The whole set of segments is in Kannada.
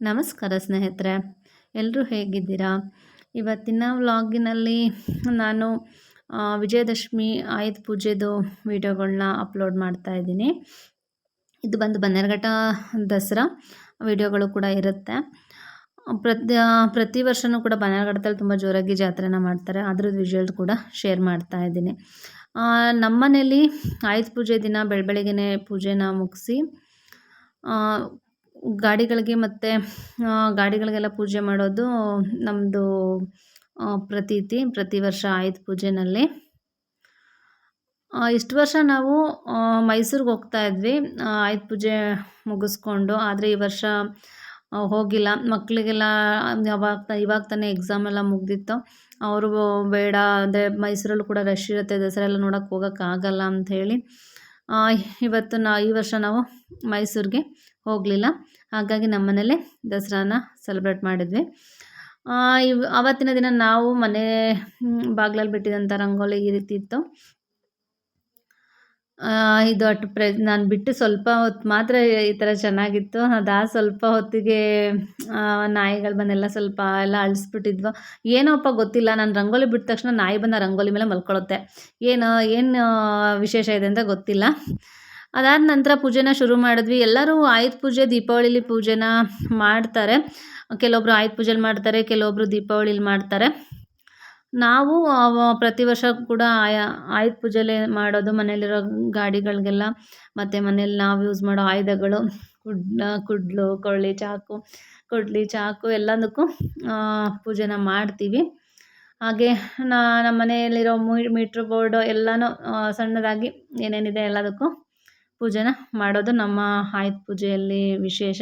ನಮಸ್ಕಾರ ಸ್ನೇಹಿತರೆ ಎಲ್ಲರೂ ಹೇಗಿದ್ದೀರಾ? ಇವತ್ತಿನ ವ್ಲಾಗಿನಲ್ಲಿ ನಾನು ವಿಜಯದಶಮಿ ಆಯುಧ ಪೂಜೆದು ವೀಡಿಯೋಗಳನ್ನ ಅಪ್ಲೋಡ್ ಮಾಡ್ತಾ ಇದ್ದೀನಿ. ಇದು ಬಂದು ಬನ್ನೇರಘಟ್ಟ ದಸರಾ ವಿಡಿಯೋಗಳು ಕೂಡ ಇರುತ್ತೆ. ಪ್ರತಿ ಪ್ರತಿ ವರ್ಷವೂ ಕೂಡ ಬನ್ನೇರಘಟ್ಟದಲ್ಲಿ ತುಂಬ ಜೋರಾಗಿ ಜಾತ್ರೆನ ಮಾಡ್ತಾರೆ. ಅದ್ರದ್ದು ವಿಜುವಲ್ ಕೂಡ ಶೇರ್ ಮಾಡ್ತಾ ಇದ್ದೀನಿ. ನಮ್ಮ ಆಯುಧ ಪೂಜೆ ದಿನ ಬೆಳ, ಬೆಳಗ್ಗೆನೇ ಪೂಜೆನ ಮುಗಿಸಿ ಗಾಡಿಗಳಿಗೆ ಮತ್ತು ಗಾಡಿಗಳಿಗೆಲ್ಲ ಪೂಜೆ ಮಾಡೋದು ನಮ್ಮದು ಪ್ರತೀತಿ ಪ್ರತಿ ವರ್ಷ ಆಯುಧ ಪೂಜೆನಲ್ಲಿ. ಆ, ಇಷ್ಟು ವರ್ಷ ನಾವು ಮೈಸೂರಿಗೆ ಹೋಗ್ತಾ ಇದ್ವಿ. ಆಯುಧ ಪೂಜೆ ಮುಗಿಸ್ಕೊಂಡು ಆದರೆ ಈ ವರ್ಷ ಹೋಗಿಲ್ಲ. ಮಕ್ಕಳಿಗೆಲ್ಲ ಯಾವಾಗ ಇವಾಗ ತಾನೇ ಎಕ್ಸಾಮ್ ಎಲ್ಲ ಮುಗ್ದಿತ್ತು. ಅವರು ಬೇಡ ಅಂದರೆ ಮೈಸೂರಲ್ಲೂ ಕೂಡ ರಶ್ ಇರುತ್ತೆ ದಸರಾ ಎಲ್ಲ ನೋಡೋಕ್ಕೆ ಹೋಗೋಕ್ಕಾಗಲ್ಲ ಅಂಥೇಳಿ. ಇವತ್ತು ನಾ, ಈ ವರ್ಷ ನಾವು ಮೈಸೂರಿಗೆ ಹೋಗಲಿಲ್ಲ. ಹಾಗಾಗಿ ನಮ್ಮ ಮನೇಲೆ ದಸರಾನ ಸೆಲೆಬ್ರೇಟ್ ಮಾಡಿದ್ವಿ. ಇವ್ ಆವತ್ತಿನ ದಿನ ನಾವು ಮನೆ ಬಾಗ್ಲಲ್ಲಿ ಬಿಟ್ಟಿದಂಥ ರಂಗೋಲಿ ಈ ರೀತಿ ಇತ್ತು. ಇದು ಅಟ್ ಪ್ರೆ, ನಾನು ಬಿಟ್ಟು ಸ್ವಲ್ಪ ಹೊತ್ತು ಮಾತ್ರ ಈ ಥರ ಚೆನ್ನಾಗಿತ್ತು. ಅದಾದ ಸ್ವಲ್ಪ ಹೊತ್ತಿಗೆ ನಾಯಿಗಳು ಬಂದೆಲ್ಲ ಸ್ವಲ್ಪ ಎಲ್ಲ ಅಳಿಸ್ಬಿಟ್ಟಿದ್ವು. ಏನೋಪ್ಪ ಗೊತ್ತಿಲ್ಲ, ನಾನು ರಂಗೋಲಿ ಬಿಟ್ಟ ತಕ್ಷಣ ನಾಯಿ ಬಂದು ರಂಗೋಲಿ ಮೇಲೆ ಮಲ್ಕೊಳ್ಳುತ್ತೆ ಏನು ಏನು ವಿಶೇಷ ಇದೆ ಅಂತ ಗೊತ್ತಿಲ್ಲ. ಅದಾದ ನಂತರ ಪೂಜೆನ ಶುರು ಮಾಡಿದ್ವಿ. ಎಲ್ಲರೂ ಆಯುಧ ಪೂಜೆ, ದೀಪಾವಳಿಲಿ ಪೂಜೆನ ಮಾಡ್ತಾರೆ. ಕೆಲವೊಬ್ರು ಆಯುಧ ಪೂಜೆಲಿ ಮಾಡ್ತಾರೆ, ಕೆಲವೊಬ್ರು ದೀಪಾವಳಿಲಿ ಮಾಡ್ತಾರೆ. ನಾವು ಪ್ರತಿ ವರ್ಷ ಕೂಡ ಆಯಾ, ಆಯುಧ ಪೂಜೆಲೆ ಮಾಡೋದು ಮನೇಲಿರೋ ಗಾಡಿಗಳಿಗೆಲ್ಲ, ಮತ್ತು ಮನೇಲಿ ನಾವು ಯೂಸ್ ಮಾಡೋ ಆಯುಧಗಳು ಕುಡ್ ಕುಡ್ಲು, ಕೊಳ್ಳಿ ಚಾಕು, ಕೊಡ್ಲಿ ಚಾಕು ಎಲ್ಲದಕ್ಕೂ ಪೂಜೆನ ಮಾಡ್ತೀವಿ. ಹಾಗೆ ನಾ, ನಮ್ಮ ಮನೆಯಲ್ಲಿರೋ ಮೀಟ್ರ್ ಬೋರ್ಡು ಎಲ್ಲನೂ ಸಣ್ಣದಾಗಿ ಏನೇನಿದೆ ಎಲ್ಲದಕ್ಕೂ ಪೂಜೆನ ಮಾಡೋದು ನಮ್ಮ ಆಯುಧ ಪೂಜೆಯಲ್ಲಿ ವಿಶೇಷ.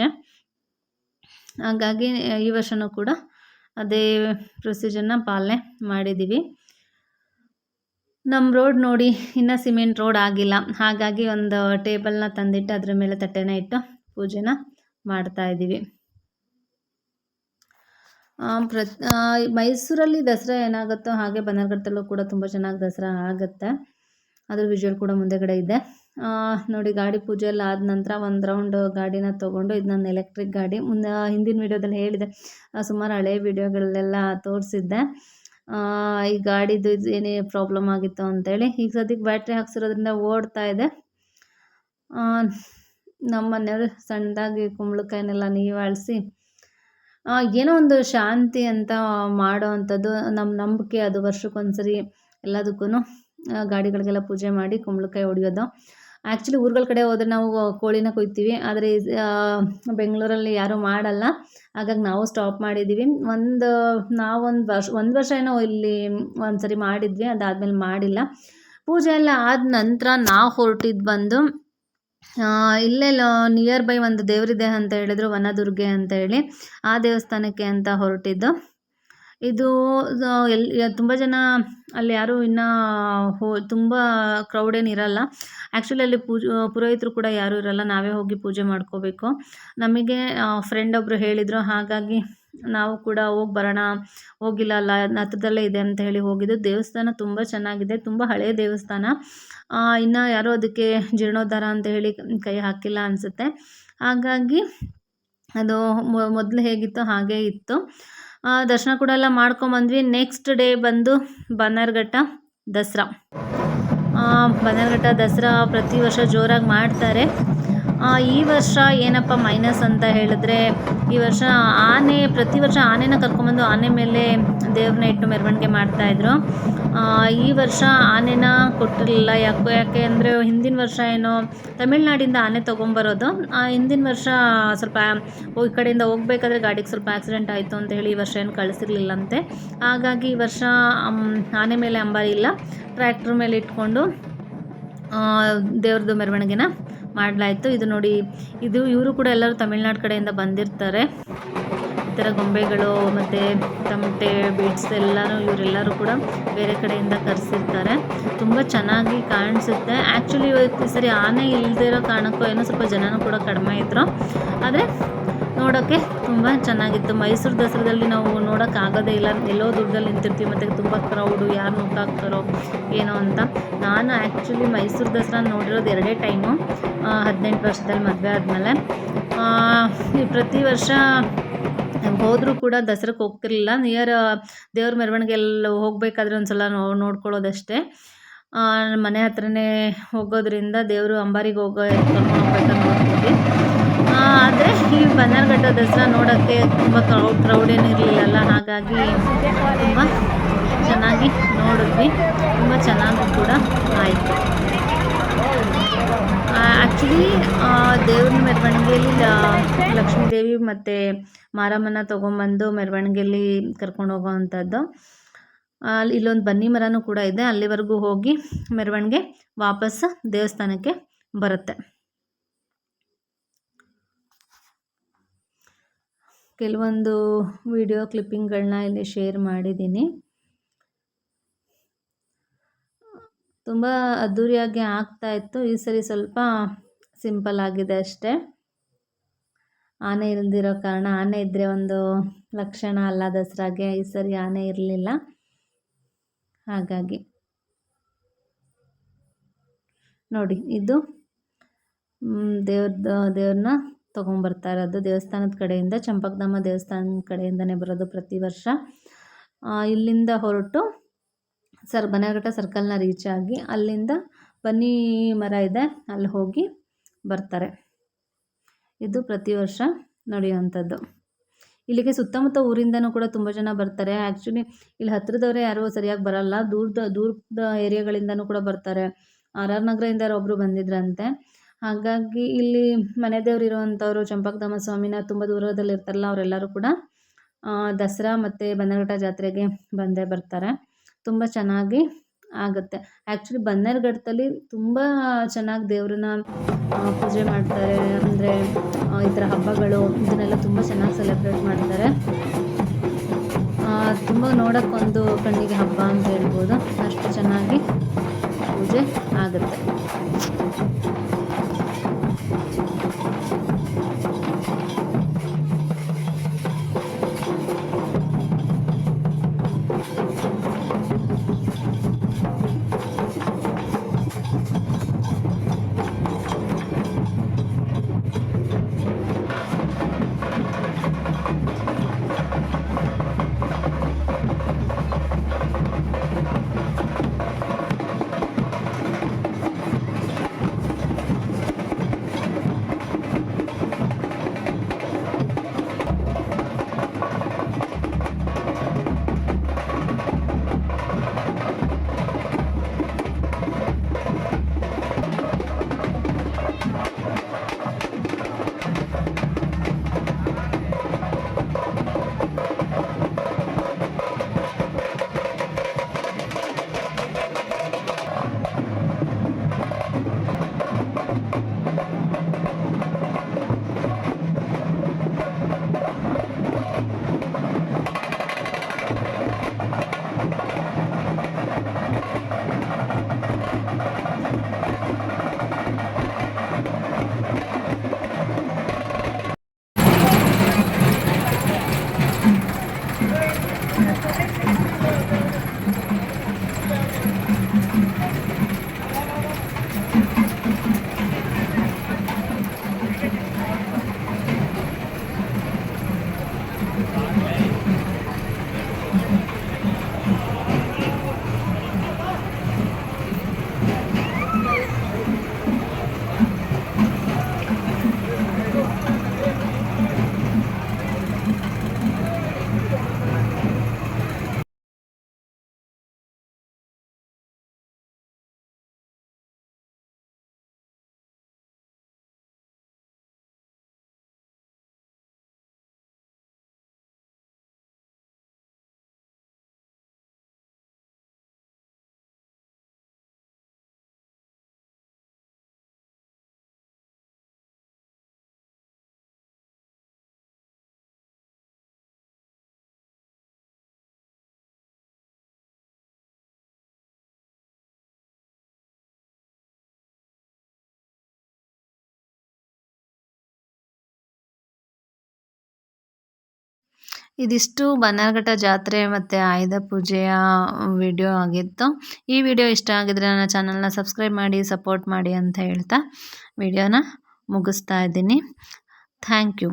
ಹಾಗಾಗಿ ಈ ವರ್ಷವೂ ಕೂಡ ಅದೇ ಪ್ರೊಸೀಜರ್ನ ಪಾಲನೆ ಮಾಡಿದ್ದೀವಿ ನಮ್ಮ ರೋಡ್ ನೋಡಿ ಇನ್ನೂ ಸಿಮೆಂಟ್ ರೋಡ್ ಆಗಿಲ್ಲ. ಹಾಗಾಗಿ ಒಂದು ಟೇಬಲ್ನ ತಂದಿಟ್ಟು ಅದ್ರ ಮೇಲೆ ತಟ್ಟೆನ ಇಟ್ಟು ಪೂಜೆನ ಮಾಡ್ತಾ ಇದ್ದೀವಿ ಆ, ಪ್ರತ್ ಮೈಸೂರಲ್ಲಿ ದಸರಾ ಏನಾಗುತ್ತೋ ಹಾಗೆ ಬನ್ನರ್ಘಟ್ಟದಲ್ಲೂ ಕೂಡ ತುಂಬ ಚೆನ್ನಾಗಿ ದಸರಾ ಆಗುತ್ತೆ. ಅದ್ರ ವಿಜುವಲ್ ಕೂಡ ಮುಂದೆಗಡೆ ಇದೆ. ನೋಡಿ, ಗಾಡಿ ಪೂಜೆ ಎಲ್ಲ ಆದ ನಂತರ ಒಂದು ರೌಂಡ್ ಗಾಡಿನ ತೊಗೊಂಡು ಇದು ನನ್ನ ಎಲೆಕ್ಟ್ರಿಕ್ ಗಾಡಿ. ಮುಂದೆ ಹಿಂದಿನ ವೀಡಿಯೋದಲ್ಲಿ ಹೇಳಿದೆ. ಸುಮಾರು ಹಳೆ ವೀಡಿಯೋಗಳಲ್ಲೆಲ್ಲ ತೋರಿಸಿದ್ದೆ. ಈ ಗಾಡಿದು ಇದು ಏನೇ ಪ್ರಾಬ್ಲಮ್ ಆಗಿತ್ತು ಅಂತೇಳಿ. ಈಗ ಸದ್ಯಕ್ಕೆ ಬ್ಯಾಟ್ರಿ ಹಾಕ್ಸಿರೋದ್ರಿಂದ ಓಡ್ತಾ ಇದೆ. ನಮ್ಮ ಮನೆಯವರು ಸಣ್ಣದಾಗಿ ಕುಂಬಳಕಾಯಿನೆಲ್ಲ ನೀವಾಳಿಸಿ ಏನೋ ಒಂದು ಶಾಂತಿ ಅಂತ ಮಾಡೋ ಅಂಥದ್ದು ನಮ್ಮ ನಂಬಿಕೆ. ಅದು ವರ್ಷಕ್ಕೊಂದ್ಸರಿ ಎಲ್ಲದಕ್ಕೂ ಗಾಡಿಗಳಿಗೆಲ್ಲ ಪೂಜೆ ಮಾಡಿ ಕುಂಬಳಕಾಯಿ ಹೊಡಿಯೋದು. ಆ್ಯಕ್ಚುಲಿ ಊರುಗಳ ಕಡೆ ಹೋದ್ರೆ ನಾವು ಕೋಳಿನ ಕೊಯ್ತೀವಿ. ಆದರೆ ಬೆಂಗಳೂರಲ್ಲಿ ಯಾರೂ ಮಾಡಲ್ಲ. ಹಾಗಾಗಿ ನಾವು ಸ್ಟಾಪ್ ಮಾಡಿದ್ದೀವಿ ಒಂದು, ನಾವೊಂದು ವರ್ಷ, ಒಂದು ವರ್ಷ ಏನೋ ಇಲ್ಲಿ ಒಂದು ಸರಿ ಮಾಡಿದ್ವಿ. ಅದಾದಮೇಲೆ ಮಾಡಿಲ್ಲ. ಪೂಜೆ ಎಲ್ಲ ಆದ ನಂತರ ನಾವು ಹೊರಟಿದ್ದು ಬಂದು ಇಲ್ಲೇ ನಿಯರ್ ಬೈ ಒಂದು ದೇವರಿದೆ ಅಂತ ಹೇಳಿದ್ರು, ವನದುರ್ಗೆ ಅಂತ ಹೇಳಿ, ಆ ದೇವಸ್ಥಾನಕ್ಕೆ ಅಂತ ಹೊರಟಿದ್ದು. ಇದು ಎಲ್ಲಿ ತುಂಬ ಜನ ಅಲ್ಲಿ ಯಾರೂ ಇನ್ನೂ ಹೋ, ತುಂಬ ಕ್ರೌಡ್ ಏನು ಆ್ಯಕ್ಚುಲಿ ಅಲ್ಲಿ ಪೂಜೆ ಪುರೋಹಿತರು ಕೂಡ ಯಾರೂ ಇರಲ್ಲ. ನಾವೇ ಹೋಗಿ ಪೂಜೆ ಮಾಡ್ಕೋಬೇಕು. ನಮಗೆ ಫ್ರೆಂಡ್ ಒಬ್ಬರು ಹೇಳಿದರು, ಹಾಗಾಗಿ ನಾವು ಕೂಡ ಹೋಗಿ ಬರೋಣ. ಹೋಗಿಲ್ಲ, ಅಲ್ಲ, ಹತ್ರದಲ್ಲೇ ಇದೆ ಅಂತ ಹೇಳಿ ಹೋಗಿದ್ದು. ದೇವಸ್ಥಾನ ತುಂಬ ಚೆನ್ನಾಗಿದೆ. ತುಂಬ ಹಳೆಯ ದೇವಸ್ಥಾನ. ಇನ್ನ ಯಾರೂ ಅದಕ್ಕೆ ಜೀರ್ಣೋದ್ಧಾರ ಅಂತ ಹೇಳಿ ಕೈ ಹಾಕಿಲ್ಲ ಅನಿಸುತ್ತೆ. ಹಾಗಾಗಿ ಅದು ಮೊದಲು ಹೇಗಿತ್ತು ಹಾಗೇ ಇತ್ತು. ದರ್ಶನ ಕೂಡ ಎಲ್ಲ ಮಾಡ್ಕೊಂಬಂದ್ವಿ ನೆಕ್ಸ್ಟ್ ಡೇ ಬಂದು ಬನ್ನರ್ಘಟ್ಟ ದಸರಾ. ಬನ್ನರ್ಘಟ್ಟ ದಸರಾ ಪ್ರತಿ ವರ್ಷ ಜೋರಾಗಿ ಮಾಡ್ತಾರೆ. ಈ ವರ್ಷ ಏನಪ್ಪ ಮೈನಸ್ ಅಂತ ಹೇಳಿದ್ರೆ, ಈ ವರ್ಷ ಆನೆ, ಪ್ರತಿ ವರ್ಷ ಆನೆನ ಕರ್ಕೊಂಬಂದು ಆನೆ ಮೇಲೆ ದೇವ್ರನ್ನ ಇಟ್ಟು ಮೆರವಣಿಗೆ ಮಾಡ್ತಾಯಿದ್ರು ಈ ವರ್ಷ ಆನೆನ ಕೊಟ್ಟಿರಲಿಲ್ಲ. ಯಾಕೋ ಯಾಕೆ ಅಂದರೆ ಹಿಂದಿನ ವರ್ಷ ಏನೋ ತಮಿಳ್ನಾಡಿಂದ ಆನೆ ತೊಗೊಂಬರೋದು. ಆ, ಹಿಂದಿನ ವರ್ಷ ಸ್ವಲ್ಪ ಈ ಕಡೆಯಿಂದ ಹೋಗ್ಬೇಕಾದ್ರೆ ಗಾಡಿಗೆ ಸ್ವಲ್ಪ ಆಕ್ಸಿಡೆಂಟ್ ಆಯಿತು ಅಂತ ಹೇಳಿ ಈ ವರ್ಷ ಏನು ಕಳಿಸಿರ್ಲಿಲ್ಲಂತೆ. ಹಾಗಾಗಿ ಈ ವರ್ಷ ಆನೆ ಮೇಲೆ ಅಂಬಾರಿ ಇಲ್ಲ. ಟ್ರ್ಯಾಕ್ಟ್ರ್ ಮೇಲೆ ಇಟ್ಕೊಂಡು ದೇವ್ರದ್ದು ಮೆರವಣಿಗೆನ ಮಾಡಲಾಯಿತು. ಇದು ನೋಡಿ ಇದು ಇವರು ಕೂಡ ಎಲ್ಲರೂ ತಮಿಳ್ನಾಡು ಕಡೆಯಿಂದ ಬಂದಿರ್ತಾರೆ. ಥರ ಗೊಂಬೆಗಳು ಮತ್ತು ತಮಟೆ ಬೀಡ್ಸ್ ಎಲ್ಲನೂ ಇವರೆಲ್ಲರೂ ಕೂಡ ಬೇರೆ ಕಡೆಯಿಂದ ಕರೆಸಿರ್ತಾರೆ ತುಂಬ ಚೆನ್ನಾಗಿ ಕಾಣಿಸುತ್ತೆ. ಆ್ಯಕ್ಚುಲಿ ಇವತ್ತು ಸರಿ ಆನೆ ಇಲ್ಲದಿರೋ ಕಾರಣಕ್ಕೂ ಏನೋ ಸ್ವಲ್ಪ ಜನನೂ ಕೂಡ ಕಡಿಮೆ ಇದ್ರು. ಆದರೆ ನೋಡೋಕ್ಕೆ ತುಂಬ ಚೆನ್ನಾಗಿತ್ತು. ಮೈಸೂರು ದಸರಾದಲ್ಲಿ ನಾವು ನೋಡೋಕ್ಕಾಗೋದೇ ಇಲ್ಲ. ಎಲ್ಲೋ ದೂರದಲ್ಲಿ ನಿಂತಿರ್ತೀವಿ. ಮತ್ತು ತುಂಬ ಕ್ರೌಡು ಯಾರು ನುಗ್ಗಾಕ್ತಾರೋ ಏನೋ ಅಂತ. ನಾನು ಆ್ಯಕ್ಚುಲಿ ಮೈಸೂರು ದಸರಾ ನೋಡಿರೋದು ಎರಡೇ ಟೈಮು ಹದಿನೆಂಟು ವರ್ಷದಲ್ಲಿ ಮದುವೆ ಆದಮೇಲೆ. ಪ್ರತಿ ವರ್ಷ ಹೋದರೂ ಕೂಡ ದಸರಕ್ಕೆ ಹೋಗ್ತಿರ್ಲಿಲ್ಲ. ನಿಯರ್, ದೇವ್ರ ಮೆರವಣಿಗೆ ಎಲ್ಲ ಹೋಗಬೇಕಾದ್ರೆ ಒಂದು ಸಲ ನೋಡ್ಕೊಳ್ಳೋದಷ್ಟೇ. ಮನೆ ಹತ್ರನೇ ಹೋಗೋದ್ರಿಂದ ದೇವರು ಅಂಬಾರಿಗೆ ಹೋಗೋ ಕರ್ಕೊಂಡು ಹೋಗ್ಬೇಕಂತ ಆದರೆ ಈ ಬನ್ನರ್ಘಟ್ಟ ದಸರಾ ನೋಡೋಕ್ಕೆ ತುಂಬ ಕ್ರೌಡ್ ಕ್ರೌಡ್ ಏನಿರಲಿಲ್ಲಲ್ಲ ಹಾಗಾಗಿ ತುಂಬ ಚೆನ್ನಾಗಿ ನೋಡಿದ್ವಿ. ತುಂಬ ಚೆನ್ನಾಗಿ ಕೂಡ ಆಯಿತು. ಆ್ಯಕ್ಚುಲಿ ದೇವ್ರ ಮೆರವಣಿಗೆಯಲ್ಲಿ ಲಕ್ಷ್ಮೀದೇವಿ ಮತ್ತು ಮಾರಮ್ಮನ ತೊಗೊಂಬಂದು ಮೆರವಣಿಗೆಯಲ್ಲಿ ಕರ್ಕೊಂಡು ಹೋಗೋವಂಥದ್ದು. ಅಲ್ಲಿ ಇಲ್ಲೊಂದು ಬನ್ನಿ ಮರನೂ ಕೂಡ ಇದೆ. ಅಲ್ಲಿವರೆಗೂ ಹೋಗಿ ಮೆರವಣಿಗೆ ವಾಪಸ್ ದೇವಸ್ಥಾನಕ್ಕೆ ಬರುತ್ತೆ. ಕೆಲವೊಂದು ವಿಡಿಯೋ ಕ್ಲಿಪ್ಪಿಂಗ್ಗಳನ್ನ ಇಲ್ಲಿ ಶೇರ್ ಮಾಡಿದ್ದೀನಿ. ತುಂಬ ಅದ್ದೂರಿಯಾಗಿ ಆಗ್ತಾ ಇತ್ತು. ಈ ಸರಿ ಸ್ವಲ್ಪ ಸಿಂಪಲ್ ಆಗಿದೆ ಅಷ್ಟೇ. ಆನೆ ಇಲ್ದಿರೋ ಕಾರಣ ಆನೆ ಇದ್ದರೆ ಒಂದು ಲಕ್ಷಣ ಅಲ್ಲ ದಸರಾಗೆ, ಈ ಸರಿ ಆನೆ ಇರಲಿಲ್ಲ. ಹಾಗಾಗಿ ನೋಡಿ, ಇದು ದೇವ್ರದ್ದು ದೇವ್ರನ್ನ ತೊಗೊಂಬರ್ತಾ ಇರೋದು. ದೇವಸ್ಥಾನದ ಕಡೆಯಿಂದ, ಚಂಪಕಧಾಮ ದೇವಸ್ಥಾನದ ಕಡೆಯಿಂದನೇ ಬರೋದು ಪ್ರತಿ ವರ್ಷ. ಇಲ್ಲಿಂದ ಹೊರಟು ಸರ್ ಬನ್ನೇರುಘಟ್ಟ ಸರ್ಕಲ್ನ ರೀಚ್ ಆಗಿ ಅಲ್ಲಿಂದ ಬನ್ನಿ ಮರ ಇದೆ, ಅಲ್ಲಿ ಹೋಗಿ ಬರ್ತಾರೆ. ಇದು ಪ್ರತಿ ವರ್ಷ ನಡೆಯುವಂಥದ್ದು. ಇಲ್ಲಿಗೆ ಸುತ್ತಮುತ್ತ ಊರಿಂದನೂ ಕೂಡ ತುಂಬ ಜನ ಬರ್ತಾರೆ. ಆ್ಯಕ್ಚುಲಿ ಇಲ್ಲಿ ಹತ್ತಿರದವರೇ ಯಾರೂ ಸರಿಯಾಗಿ ಬರಲ್ಲ. ದೂರದ ದೂರದ ಏರಿಯಾಗಳಿಂದನೂ ಕೂಡ ಬರ್ತಾರೆ. ಆರ್ ಆರ್ ನಗರದಿಂದ ಒಬ್ಬರು ಬಂದಿದ್ರಂತೆ. ಹಾಗಾಗಿ ಇಲ್ಲಿ ಮನೆ ದೇವ್ರು ಇರುವಂಥವ್ರು ಚಂಪಕಧಾಮ ಸ್ವಾಮಿನ ತುಂಬ ದೂರದಲ್ಲಿ ಇರ್ತಾರಲ್ಲ, ಅವರೆಲ್ಲರೂ ಕೂಡ ದಸರಾ ಮತ್ತು ಬನ್ನಘಟ್ಟ ಜಾತ್ರೆಗೆ ಬಂದೇ ಬರ್ತಾರೆ. ತುಂಬ ಚೆನ್ನಾಗಿ ಆಗುತ್ತೆ. ಆ್ಯಕ್ಚುಲಿ ಬನ್ನೇರ್ಘಟ್ಟದಲ್ಲಿ ತುಂಬ ಚೆನ್ನಾಗಿ ದೇವ್ರನ್ನ ಪೂಜೆ ಮಾಡ್ತಾರೆ. ಅಂದರೆ ಈ ಥರ ಹಬ್ಬಗಳು ಇದನ್ನೆಲ್ಲ ತುಂಬ ಚೆನ್ನಾಗಿ ಸೆಲೆಬ್ರೇಟ್ ಮಾಡ್ತಾರೆ. ತುಂಬ ನೋಡೋಕ್ಕೊಂದು ಕಣ್ಣಿಗೆ ಹಬ್ಬ ಅಂತ ಹೇಳ್ಬೋದು. ಅಷ್ಟು ಚೆನ್ನಾಗಿ ಪೂಜೆ ಆಗುತ್ತೆ. ಇದಿಷ್ಟು ಬನ್ನರ್ಘಟ್ಟ ಜಾತ್ರೆ ಮತ್ತು ಆಯುಧ ಪೂಜೆಯ ವಿಡಿಯೋ ಆಗಿತ್ತು. ಈ ವಿಡಿಯೋ ಇಷ್ಟ ಆಗಿದ್ರೆ ನನ್ನ ಚಾನಲ್ನ ಸಬ್ಸ್ಕ್ರೈಬ್ ಮಾಡಿ ಸಪೋರ್ಟ್ ಮಾಡಿ ಅಂತ ಹೇಳ್ತಾ ವಿಡಿಯೋನ ಮುಗಿಸ್ತಾ ಇದ್ದೀನಿ. Thank you